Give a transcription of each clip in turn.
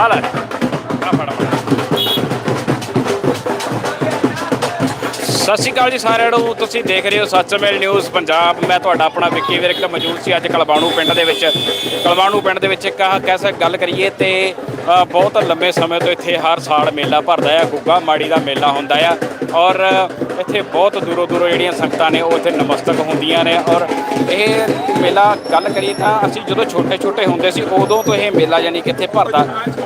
ਆ ਲੈ ਆ ਫੜ ਸਤਿ ਸ਼੍ਰੀ ਅਕਾਲ ਜੀ ਸਾਰਿਆਂ ਨੂੰ। ਤੁਸੀਂ ਦੇਖ ਰਹੇ ਹੋ ਸੱਚਮੇਲ ਨਿਊਜ਼ ਪੰਜਾਬ। ਮੈਂ ਤੁਹਾਡਾ ਆਪਣਾ ਵਿੱਕੀ ਵਿਰਕ ਮੌਜੂਦ ਸੀ ਅੱਜ ਕਲਬਾਣੂ ਪਿੰਡ ਦੇ ਵਿੱਚ। ਕਲਬਾਣੂ ਪਿੰਡ ਦੇ ਵਿੱਚ ਇੱਕ ਆਹ ਸਕ ਗੱਲ ਕਰੀਏ ਤੇ ਅ, ਬਹੁਤ ਲੰਬੇ ਸਮੇਂ ਤੋਂ ਇੱਥੇ ਹਰ ਸਾਲ ਮੇਲਾ ਭਰਦਾ ਆ ਗੁੱਗਾ ਮਾੜੀ ਦਾ ਮੇਲਾ ਹੁੰਦਾ ਆ। ਔਰ ਇੱਥੇ ਬਹੁਤ ਦੂਰੋਂ ਦੂਰੋਂ ਜਿਹੜੀਆਂ ਸੰਗਤਾਂ ਨੇ ਉਹ ਇੱਥੇ ਨਮਸਤਕ ਹੁੰਦੀਆਂ ਨੇ। ਔਰ ਇਹ ਮੇਲਾ ਗੱਲ ਕਰੀਏ ਤਾਂ ਅਸੀਂ ਜਦੋਂ ਛੋਟੇ ਛੋਟੇ ਹੁੰਦੇ ਸੀ, ਉਦੋਂ ਤੋਂ ਇਹ ਮੇਲਾ ਯਾਨੀ ਕਿ ਇੱਥੇ ਭਰਦਾ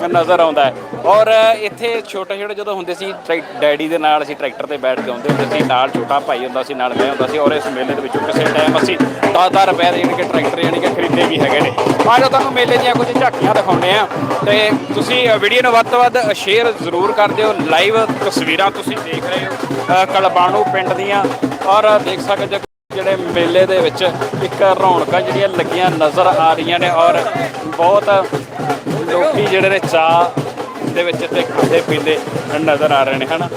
ਨਜ਼ਰ ਆਉਂਦਾ ਹੈ। ਔਰ ਇੱਥੇ ਛੋਟੇ ਛੋਟੇ ਜਦੋਂ ਹੁੰਦੇ ਸੀ ਟਰੈਕ- ਡੈਡੀ ਦੇ ਨਾਲ ਅਸੀਂ ਟਰੈਕਟਰ ਤੇ ਬੈਠ ਕੇ ਆਉਂਦੇ ਹੁੰਦੇ ਸੀ, ਨਾਲ ਛੋਟਾ ਭਾਈ ਹੁੰਦਾ ਸੀ, ਨਾਲ ਮੈਂ ਹੁੰਦਾ ਸੀ, ਔਰ ਇਸ ਮੇਲੇ ਦੇ ਵਿੱਚੋਂ ਕਿਸੇ ਟਾਈਮ ਅਸੀਂ 10-10 ਰੁਪਏ ਦੇ ਯਾਨੀ ਕਿ ਟਰੈਕਟਰ ਯਾਨੀ ਕਿ ਖਰੀਦੇ ਵੀ ਹੈਗੇ ਨੇ। ਆਜੋ ਤੁਹਾਨੂੰ ਮੇਲੇ ਦੀਆਂ ਕੁਝ ਝਾਕੀਆਂ ਦਿਖਾਉਂਦੇ ਆ ਤੇ ਤੁਸੀਂ ਵੀਡੀਓ ਨੂੰ ਵੱਧ ਤੋਂ ਵੱਧ ਸ਼ੇਅਰ ਜ਼ਰੂਰ ਕਰ ਦਿਓ। ਲਾਈਵ ਤਸਵੀਰਾਂ ਤੁਸੀਂ ਦੇਖ ਰਹੇ ਹੋ ਕਲਬਾਣੂ ਪਿੰਡ ਦੀਆਂ। ਔਰ ਦੇਖ ਸਕਦੇ ਹੋ ਜਿਹੜੇ ਮੇਲੇ ਦੇ ਵਿੱਚ ਇੱਕ ਰੌਣਕਾਂ ਜਿਹੜੀਆਂ ਲੱਗੀਆਂ ਨਜ਼ਰ ਆ ਰਹੀਆਂ ਨੇ ਔਰ ਬਹੁਤ ਲੋਕੀ ਜਿਹੜੇ ਨੇ ਚਾਹ ਦੇ ਵਿੱਚ ਤੇ ਖਾਂਦੇ ਪੀਂਦੇ ਨਜ਼ਰ ਆ ਰਹੇ ਨੇ, ਹਨਾ?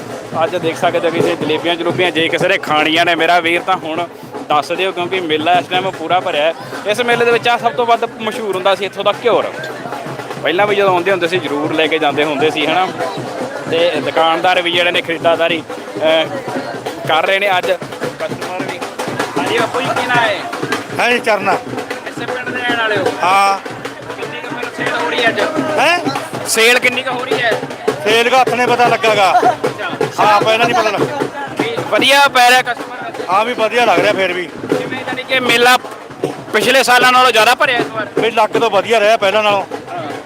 ਅੱਜ ਦੇਖ ਸਕਦੇ ਹੋ ਕਿ ਜੇ ਜਲੇਬੀਆਂ ਜਲੂਬੀਆਂ ਜੇ ਕਿਸੇ ਨੇ ਖਾਣੀਆਂ ਨੇ, ਮੇਰਾ ਵੀਰ ਤਾਂ ਹੁਣ ਦੱਸ ਦਿਓ ਕਿਉਂਕਿ ਮੇਲਾ ਇਸ ਟਾਈਮ ਪੂਰਾ ਭਰਿਆ ਇਸ ਮੇਲੇ ਦੇ ਵਿੱਚ ਆ ਸਭ ਤੋਂ ਵੱਧ ਮਸ਼ਹੂਰ ਹੁੰਦਾ ਸੀ ਇੱਥੋਂ ਦਾ ਘਿਓਰ। ਪਹਿਲਾਂ ਵੀ ਜਦੋਂ ਆਉਂਦੇ ਹੁੰਦੇ ਸੀ, ਜ਼ਰੂਰ ਲੈ ਕੇ ਜਾਂਦੇ ਹੁੰਦੇ ਸੀ, ਹਨਾ? ਤੇ ਦੁਕਾਨਦਾਰ ਵੀ ਜਿਹੜੇ ਨੇ, ਖਰੀਦਦਾਰੀ ਕਰ ਰਹੇ ਨੇ ਅੱਜ। ਹਾਂਜੀ ਬਾਪੂ ਜੀ ਕੀ ਨਾਂ ਹੈ? ਹੈ ਜੀ ਚਰਨਾ। ਇਸੇ ਪਿੰਡ ਦੇ ਰਹਿਣ ਵਾਲੇ ਹੋ? ਹਾਂ। ਕਿੰਨੀ ਕੁ ਫਿਰ ਸੇਲ ਹੋ ਰਹੀ ਹੈ ਅੱਜ? ਹੈ? ਸੇਲ ਕਿੰਨੀ ਕੁ ਹੋ ਰਹੀ ਹੈ? ਫੇਲ ਦਾ ਹੱਥ ਨੇ ਪਤਾ ਲੱਗਾਗਾ। ਹਾਂ ਪਹਿਲਾਂ ਨਹੀਂ ਪਤਾ ਲੱਗਾ ਵੀ ਵਧੀਆ ਪੈ ਰਿਹਾ ਕਸਟਮਰ ਹਾਂ ਵੀ ਵਧੀਆ ਲੱਗ ਰਿਹਾ ਫੇਰ ਵੀ। ਕਿਵੇਂ ਜਾਨੀ ਕਿ ਮੇਲਾ ਪਿਛਲੇ ਸਾਲਾਂ ਨਾਲੋਂ ਜ਼ਿਆਦਾ ਭਰਿਆ ਇਸ ਵਾਰ? ਵੀ ਲੱਕ ਤੋਂ ਵਧੀਆ ਰਿਹਾ ਪਹਿਲਾਂ ਨਾਲੋਂ।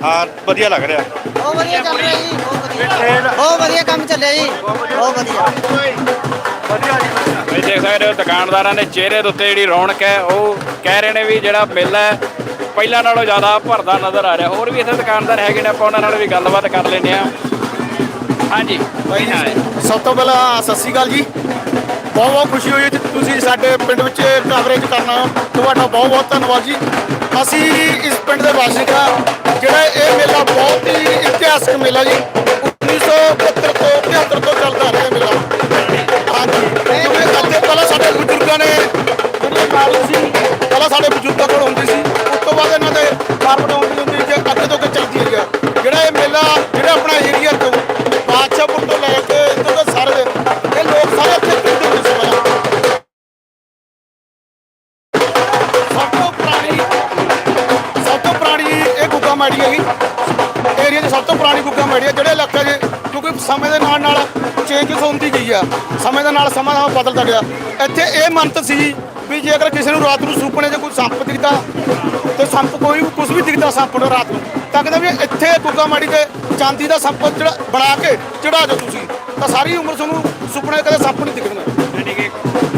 ਹਾਂ ਵਧੀਆ ਲੱਗ ਰਿਹਾ। ਬਹੁਤ ਵਧੀਆ ਚੱਲ ਰਿਹਾ ਜੀ ਬਹੁਤ ਵਧੀਆ। ਫੇਲ ਬਹੁਤ ਵਧੀਆ ਕੰਮ ਚੱਲਿਆ ਜੀ। ਬਹੁਤ ਵਧੀਆ। ਜੀ ਤੁਸੀਂ ਦੇਖ ਸਕਦੇ ਹੋ ਦੁਕਾਨਦਾਰਾਂ ਦੇ ਚਿਹਰੇ ਦੇ ਉੱਤੇ ਜਿਹੜੀ ਰੌਣਕ ਹੈ ਉਹ ਕਹਿ ਰਹੇ ਨੇ ਵੀ ਜਿਹੜਾ ਮੇਲਾ ਹੈ ਪਹਿਲਾਂ ਨਾਲੋਂ ਜ਼ਿਆਦਾ ਭਰਦਾ ਨਜ਼ਰ ਆ ਰਿਹਾ। ਹੋਰ ਵੀ ਇੱਥੇ ਦੁਕਾਨਦਾਰ ਹੈਗੇ ਨੇ ਆਪਾਂ ਉਹਨਾਂ ਨਾਲ ਵੀ ਗੱਲਬਾਤ ਕਰ ਲੈਂਦੇ ਆ ਹਾਂਜੀ। ਨਾਂ ਹੈ ਸਭ ਤੋਂ ਪਹਿਲਾਂ ਸਤਿ ਸ਼੍ਰੀ ਅਕਾਲ ਜੀ। ਬਹੁਤ ਬਹੁਤ ਖੁਸ਼ੀ ਹੋਈ ਜੀ ਤੁਸੀਂ ਸਾਡੇ ਪਿੰਡ ਵਿੱਚ ਕਵਰੇਜ ਕਰਨਾ। ਤੁਹਾਡਾ ਬਹੁਤ ਬਹੁਤ ਧੰਨਵਾਦ ਜੀ। ਅਸੀਂ ਇਸ ਪਿੰਡ ਦੇ ਵਾਸੀ ਹਾਂ ਜਿਹੜਾ ਇਹ ਮੇਲਾ ਬਹੁਤ ਹੀ ਇਤਿਹਾਸਕ ਮੇਲਾ ਜੀ। 1972 ਤੋਂ 75 ਤੋਂ ਚੱਲਦਾ ਆ ਰਿਹਾ ਮੇਲਾ। ਸਾਡੇ ਬਜ਼ੁਰਗਾਂ ਕੋਲ ਹੁੰਦੀ ਸੀ, ਉਸ ਤੋਂ ਬਾਅਦ ਇਹਨਾਂ ਦੇ ਕਾਰਪਟ ਹੁੰਦੀ ਹੁੰਦੀ ਜੇ ਅੱਗੇ ਤੋਂ ਅੱਗੇ ਚੱਲਦੀ ਰਹੀ ਹੈ। ਜਿਹੜਾ ਇਹ ਮੇਲਾ, ਜਿਹੜਾ ਆਪਣਾ ਏਰੀਆ ਤੋਂ ਬਾਦਸ਼ਾਹਪੁਰ ਤੋਂ ਲੈ ਕੇ ਇੱਥੋਂ ਦੇ ਸਾਰੇ ਇਹ ਲੋਕ ਸਾਰੇ ਇੱਥੇ ਇਕੱਠੇ ਹੁੰਦੇ ਸੀ ਸਭ ਤੋਂ ਪੁਰਾਣੀ, ਸਭ ਤੋਂ ਪੁਰਾਣੀ ਇਹ ਗੁੱਗਾ ਮਾੜੀ ਹੈਗੀ। ਏਰੀਆ ਦੀ ਸਭ ਤੋਂ ਪੁਰਾਣੀ ਗੁੱਗਾ ਮਾੜੀ ਹੈ, ਜਿਹੜੇ ਇਲਾਕੇ 'ਚ ਕਿਉਂਕਿ ਸਮੇਂ ਦੇ ਨਾਲ ਨਾਲ ਚੇਂਜਸ ਹੁੰਦੀ ਗਈ ਆ। ਸਮੇਂ ਦੇ ਨਾਲ ਸਮਾਂ ਸਮਾਂ ਬਦਲਦਾ ਗਿਆ। ਇੱਥੇ ਇਹ ਮੰਤ ਸੀ ਵੀ ਜੇਕਰ ਕਿਸੇ ਨੂੰ ਰਾਤ ਨੂੰ ਸੁਪਨੇ 'ਚ ਕੋਈ ਸੱਪ ਦਿਖਦਾ ਤੇ ਸੱਪ ਕੋਈ ਵੀ ਕੁਝ ਵੀ ਦਿਖਦਾ ਸੱਪ ਨੂੰ ਰਾਤ ਨੂੰ ਤਾਂ ਕਹਿੰਦਾ ਵੀ ਇੱਥੇ ਗੁੱਗਾ ਮਾੜੀ ਤੇ ਚਾਂਦੀ ਦਾ ਸੱਪ ਜਿਹੜਾ ਬਣਾ ਕੇ ਚੜਾ ਦਿਓ ਤੁਸੀਂ। ਤਾਂ ਸਾਰੀ ਉਮਰ ਤੁਹਾਨੂੰ ਸੁਪਨੇ ਕਦੇ ਸੱਪ ਨਹੀਂ ਦਿਖਣਾ। ਯਾਨੀ ਕਿ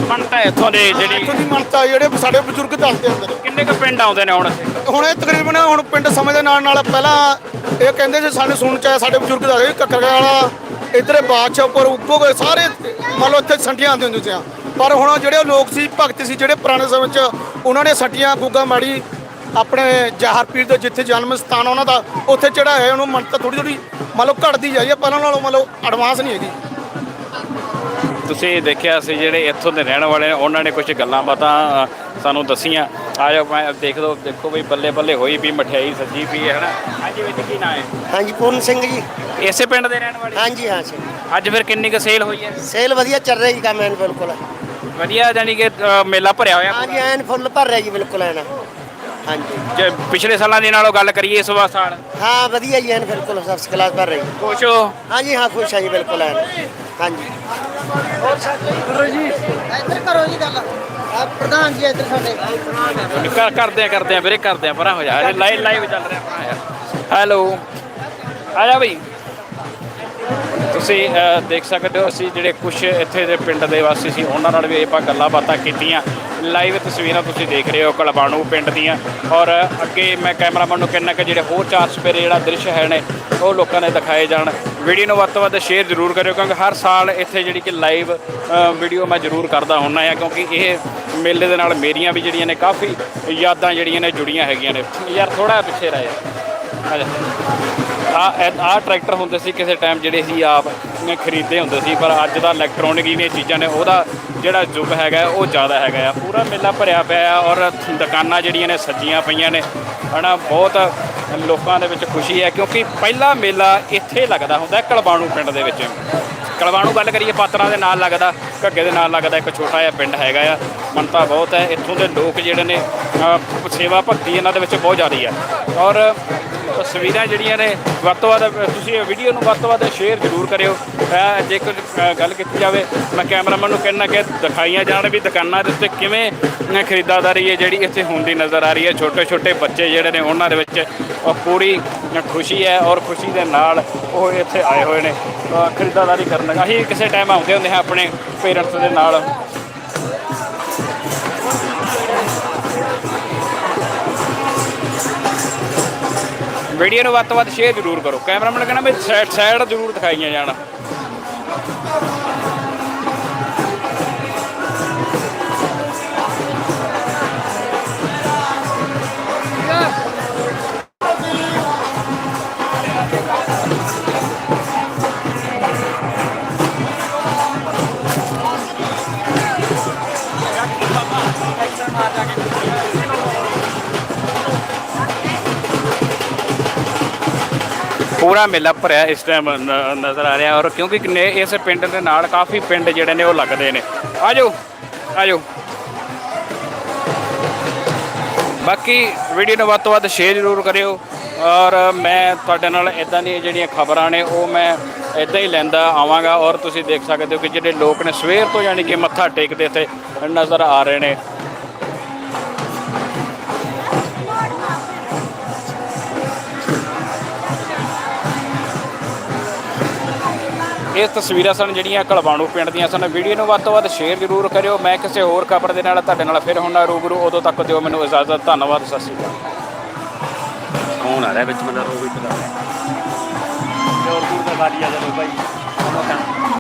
ਮੰਨਤਾ ਹੈ ਇੱਥੋਂ ਦੇ ਜਿਹੜੀ ਇੱਥੋਂ ਦੀ ਮੰਨਤਾ ਜਿਹੜੇ ਸਾਡੇ ਬਜ਼ੁਰਗ ਦੱਸਦੇ ਹੁੰਦੇ ਨੇ ਕਿੰਨੇ ਕੁ ਪਿੰਡ ਆਉਂਦੇ ਨੇ ਹੁਣ ਇੱਥੇ? ਹੁਣ ਇਹ ਤਕਰੀਬਨ ਹੁਣ ਪਿੰਡ ਸਮੇਂ ਦੇ ਨਾਲ ਨਾਲ ਪਹਿਲਾਂ ਇਹ ਕਹਿੰਦੇ ਸੀ ਸਾਨੂੰ ਸੁਣ ਚ ਆਇਆ ਸਾਡੇ ਬਜ਼ੁਰਗ ਦੱਸਦੇ ਕੱਕਰ ਵਾਲਾ ਇਧਰੇ ਬਾਦਸ਼ਾਹਪੁਰ ਉੱਪੋ ਗਏ ਸਾਰੇ ਮੰਨ ਲਓ ਇੱਥੇ ਸੰਟੀਆਂ ਆਉਂਦੇ ਹੁੰਦੇ ਸੀ। ਪਰ ਹੁਣ ਜਿਹੜੇ ਲੋਕ ਸੀ, ਭਗਤ ਸੀ, ਜਿਹੜੇ ਪੁਰਾਣੇ ਸਮੇਂ 'ਚ ਉਹਨਾਂ ਨੇ ਸੱਟੀਆਂ, ਗੁੱਗਾ ਮਾੜੀ, ਆਪਣੇ ਜਹਰ ਪੀਰ ਦੇ ਜਿੱਥੇ ਜਨਮ ਸਥਾਨ ਉਹਨਾਂ ਦਾ, ਉੱਥੇ ਜਿਹੜਾ ਹੈ ਉਹਨੂੰ ਮੰਨਤ ਥੋੜੀ ਥੋੜੀ ਮਤਲਬ ਲਓ ਘਟਦੀ ਜਾਈ ਹੈ ਪਹਿਲਾਂ ਨਾਲੋਂ ਮੰਨ ਲਓ ਐਡਵਾਂਸ ਨਹੀਂ ਹੈਗੀ। ਤੁਸੀਂ ਦੇਖਿਆ ਸੀ ਜਿਹੜੇ ਇੱਥੋਂ ਦੇ ਰਹਿਣ ਵਾਲੇ ਨੇ ਉਹਨਾਂ ਨੇ ਕੁਝ ਗੱਲਾਂ ਬਾਤਾਂ ਸਾਨੂੰ ਦੱਸੀਆਂ। ਆ ਜਾਓ ਮੈਂ ਦੇਖ ਲਓ ਦੇਖੋ ਵੀ ਬੱਲੇ ਬੱਲੇ ਹੋਈ ਵੀ ਮਠਿਆਈ ਸੱਜੀ ਵੀ ਹੈ ਹਨਾ? ਹਾਂਜੀ ਵੀ ਕੀ ਨਾਂ ਹੈ? ਹਾਂਜੀ ਪੂਰਨ ਸਿੰਘ ਜੀ। ਇਸੇ ਪਿੰਡ ਦੇ ਰਹਿਣ ਵਾਲੇ? ਹਾਂਜੀ ਹਾਂ ਸਰ। ਅੱਜ ਫਿਰ ਕਿੰਨੀ ਕੁ ਸੇਲ ਹੋਈ ਹੈ? ਸੇਲ ਵਧੀਆ ਚੱਲ ਰਹੀ ਜੀ ਕੰਮ ਐਨ ਬਿਲਕੁਲ। ਵਧੀਆ ਜਾਨੀ ਕਿ ਅ, ਮੇਲਾ ਭਰਿਆ ਹੋਇਆ? ਹਾਂਜੀ ਐਨ ਫੁੱਲ ਭਰ ਰਿਹਾ ਜੀ ਬਿਲਕੁਲ ਐਨ। ਹਾਂਜੀ। ਜੇ ਪਿਛਲੇ ਸਾਲਾਂ ਦੇ ਨਾਲੋਂ ਗੱਲ ਕਰੀਏ ਇਸ ਵਾਰ ਸਾਲ। ਹਾਂ ਵਧੀਆ ਜੀ ਐਨ ਬਿਲਕੁਲ ਫਸਟ ਕਲਾਸ ਭਰ ਰਹੀ ਖੁਸ਼ ਹੋ? ਹਾਂਜੀ ਹਾਂ ਖੁਸ਼ ਹਾਂ ਜੀ ਬਿਲਕੁਲ ਐਨ। ਹਾਂਜੀ। ਇੱਧਰ ਕਰੋ ਜੀ ਗੱਲ। ਆ ਪ੍ਰਧਾਨ ਜੀ ਇੱਧਰ ਸਾਡੇ। ਕਰ ਕਰਦੇ ਆ ਕਰਦੇ ਆ ਵੀਰੇ ਕਰਦੇ ਆ ਪਰਾਂ ਹੋ ਜਾ। ਲਾਈਵ ਲਾਈਵ ਚੱਲ ਰਿਹਾ ਪਰਾਂ ਯਾਰ। ਹੈਲੋ ਆ ਜਾ ਬਈ। ਤੁਸੀਂ ਅਹ, ਦੇਖ ਸਕਦੇ ਹੋ ਅਸੀਂ ਜਿਹੜੇ ਕੁਝ ਇੱਥੇ ਦੇ ਪਿੰਡ ਦੇ ਵਾਸੀ ਸੀ ਉਹਨਾਂ ਨਾਲ ਵੀ ਆਪਾਂ ਗੱਲਾਂ ਬਾਤਾਂ ਕੀਤੀਆਂ। ਲਾਈਵ ਤਸਵੀਰਾਂ ਤੁਸੀਂ ਦੇਖ ਰਹੇ ਹੋ ਕਲਬਾਣੂ ਪਿੰਡ ਦੀਆਂ। ਔਰ ਅੱਗੇ ਮੈਂ ਕੈਮਰਾਮੈਨ ਨੂੰ ਕਹਿੰਦਾ ਕਿ ਜਿਹੜੇ ਹੋਰ ਚਾਰ ਸਪੇਰੇ ਜਿਹੜਾ ਦ੍ਰਿਸ਼ ਹੈ ਨੇ ਉਹ ਲੋਕਾਂ ਨੇ ਦਿਖਾਏ ਜਾਣ। ਵੀਡੀਓ ਨੂੰ ਵੱਧ ਤੋਂ ਵੱਧ ਸ਼ੇਅਰ ਜ਼ਰੂਰ ਕਰਿਓ, ਕਿਉਂਕਿ ਹਰ ਸਾਲ ਇੱਥੇ ਜਿਹੜੀ ਕਿ ਲਾਈਵ ਵੀਡੀਓ ਮੈਂ ਜ਼ਰੂਰ ਕਰਦਾ ਹੁੰਨਾ ਆ ਕਿਉਂਕਿ ਇਹ ਮੇਲੇ ਦੇ ਨਾਲ ਮੇਰੀਆਂ ਵੀ ਜਿਹੜੀਆਂ ਨੇ ਕਾਫੀ ਯਾਦਾਂ ਜਿਹੜੀਆਂ ਨੇ ਜੁੜੀਆਂ ਹੈਗੀਆਂ ਨੇ। ਯਾਰ ਥੋੜਾ ਪਿੱਛੇ ਰਹਿ ਆ ਜਾ। ਆ ਟਰੈਕਟਰ ਹੁੰਦੇ ਸੀ ਕਿਸੇ ਟਾਈਮ ਜਿਹੜੇ ਸੀ ਆਪ ਨੇ ਖਰੀਦੇ ਹੁੰਦੇ ਸੀ, ਪਰ ਅੱਜ ਦਾ ਇਲੈਕਟ੍ਰੋਨਿਕ ਜਿਹੜੀਆਂ ਚੀਜ਼ਾਂ ਨੇ, ਉਹਦਾ ਜਿਹੜਾ ਯੁੱਗ ਹੈਗਾ, ਉਹ ਜ਼ਿਆਦਾ ਹੈਗਾ ਆ। ਪੂਰਾ ਮੇਲਾ ਭਰਿਆ ਪਿਆ ਆ ਔਰ ਦੁਕਾਨਾਂ ਜਿਹੜੀਆਂ ਨੇ ਸੱਜੀਆਂ ਪਈਆਂ ਨੇ। ਹਨਾ, ਬਹੁਤ ਲੋਕਾਂ ਦੇ ਵਿੱਚ ਖੁਸ਼ੀ ਹੈ, ਕਿਉਂਕਿ ਪਹਿਲਾ ਮੇਲਾ ਇੱਥੇ ਲੱਗਦਾ ਹੁੰਦਾ ਹੈ ਕਲਬਾਣੂ ਪਿੰਡ ਦੇ ਵਿੱਚ। ਕਲਵਾਣੂ ਗੱਲ ਕਰੀਏ, ਪਾਤਰਾਂ ਦੇ ਨਾਲ ਲੱਗਦਾ, ਘੱਗੇ ਦੇ ਨਾਲ ਲੱਗਦਾ, ਇੱਕ ਛੋਟਾ ਜਿਹਾ ਪਿੰਡ ਹੈਗਾ ਆ, ਮਨਤਾ ਬਹੁਤ ਹੈ, ਇੱਥੋਂ ਦੇ ਲੋਕ ਜਿਹੜੇ ਨੇ ਸੇਵਾ ਭਗਤੀ ਇਹਨਾਂ ਦੇ ਵਿੱਚ ਬਹੁਤ ਜ਼ਿਆਦਾ ਹੈ ਔਰ ਤਸਵੀਰਾਂ ਜਿਹੜੀਆਂ ਨੇ ਵੱਧ ਤੋਂ ਵੱਧ, ਤੁਸੀਂ ਵੀਡੀਓ ਨੂੰ ਵੱਧ ਤੋਂ ਵੱਧ ਸ਼ੇਅਰ ਜ਼ਰੂਰ ਕਰਿਓ। ਅਹ ਜੇਕਰ ਗੱਲ ਕੀਤੀ ਜਾਵੇ, ਮੈਂ ਕੈਮਰਾਮੈਨ ਨੂੰ ਕਹਿਣਾ ਕਿ ਦਿਖਾਈਆਂ ਜਾਣ ਵੀ ਦੁਕਾਨਾਂ ਦੇ ਉੱਤੇ ਕਿਵੇਂ ਅਹ ਖਰੀਦਦਾਰੀ ਹੈ ਜਿਹੜੀ ਇੱਥੇ ਹੁੰਦੀ ਨਜ਼ਰ ਆ ਰਹੀ ਹੈ। ਛੋਟੇ ਛੋਟੇ ਬੱਚੇ ਜਿਹੜੇ ਨੇ, ਉਹਨਾਂ ਦੇ ਵਿੱਚ ਅਹ ਪੂਰੀ ਖੁਸ਼ੀ ਹੈ ਔਰ ਖੁਸ਼ੀ ਦੇ ਨਾਲ ਉਹ ਇੱਥੇ ਆਏ ਹੋਏ ਨੇ। ਅਹ ਖਰੀਦਦਾਰੀ ਕਰਨ ਅਸੀਂ ਕਿਸੇ ਟਾਈਮ ਆਉਂਦੇ ਹੁੰਦੇ ਹਾਂ ਆਪਣੇ ਪੇਰੈਂਟਸ ਦੇ ਨਾਲ। ਵੀਡੀਓ ਨੂੰ ਵੱਧ ਤੋਂ ਵੱਧ ਸ਼ੇਅਰ ਜ਼ਰੂਰ ਕਰੋ। ਕੈਮਰਾਮੈਨ ਕਹਿੰਦਾ ਵੀ ਸਾਈਡ ਸਾਈਡ ਜ਼ਰੂਰ ਦਿਖਾਈਆਂ ਜਾਣ। ਪੂਰਾ ਮੇਲਾ ਭਰਿਆ ਇਸ ਟਾਈਮ ਨਜ਼ਰ ਆ ਰਿਹਾ ਔਰ ਕਿਉਂਕਿ ਨੇ ਇਸ ਪਿੰਡ ਦੇ ਨਾਲ ਕਾਫੀ ਪਿੰਡ ਜਿਹੜੇ ਨੇ ਉਹ ਲੱਗਦੇ ਨੇ। ਆਜੋ ਆਜੋ। ਬਾਕੀ ਵੀਡੀਓ ਨੂੰ ਵੱਧ ਤੋਂ ਵੱਧ ਸ਼ੇਅਰ ਜ਼ਰੂਰ ਕਰਿਓ ਔਰ ਮੈਂ ਤੁਹਾਡੇ ਨਾਲ ਇਦਾਂ ਦੀਆਂ ਜਿਹੜੀਆਂ ਖਬਰਾਂ ਨੇ ਉਹ ਮੈਂ ਇਦਾਂ ਹੀ ਲੈਂਦਾ ਆਵਾਂਗਾ ਔਰ ਤੁਸੀਂ ਦੇਖ ਸਕਦੇ ਹੋ ਕਿ ਜਿਹੜੇ ਲੋਕ ਨੇ ਸਵੇਰ ਤੋਂ ਯਾਨੀ ਕਿ ਮੱਥਾ ਟੇਕਦੇ ਇੱਥੇ ਨਜ਼ਰ ਆ ਰਹੇ ਨੇ। ਇਹ ਤਸਵੀਰਾਂ ਸਨ ਜਿਹੜੀਆਂ ਕਲਵਾਣੂ ਪਿੰਡ ਦੀਆਂ ਸਨ। ਵੀਡੀਓ ਨੂੰ ਵੱਧ ਤੋਂ ਵੱਧ ਸ਼ੇਅਰ ਜ਼ਰੂਰ ਕਰਿਓ। ਮੈਂ ਕਿਸੇ ਹੋਰ ਖਬਰ ਦੇ ਨਾਲ ਤੁਹਾਡੇ ਨਾਲ ਫਿਰ ਹੁਣਾ ਰੂਬਰੂ ਉਦੋਂ ਤੱਕ ਦਿਓ। ਮੈਨੂੰ ਇਜਾਜ਼ਤ, ਧੰਨਵਾਦ, ਸਤਿ ਸ਼੍ਰੀ ਅਕਾਲ। ਫੋਨ ਆ ਰਿਹਾ ਵਿੱਚ ਮੇਰਾ ਰੋਹਿਤ ਦਾ ਹੋਰ ਦਾ ਖਾਲੀ ਆ ਜਾਓ ਭਾਈ।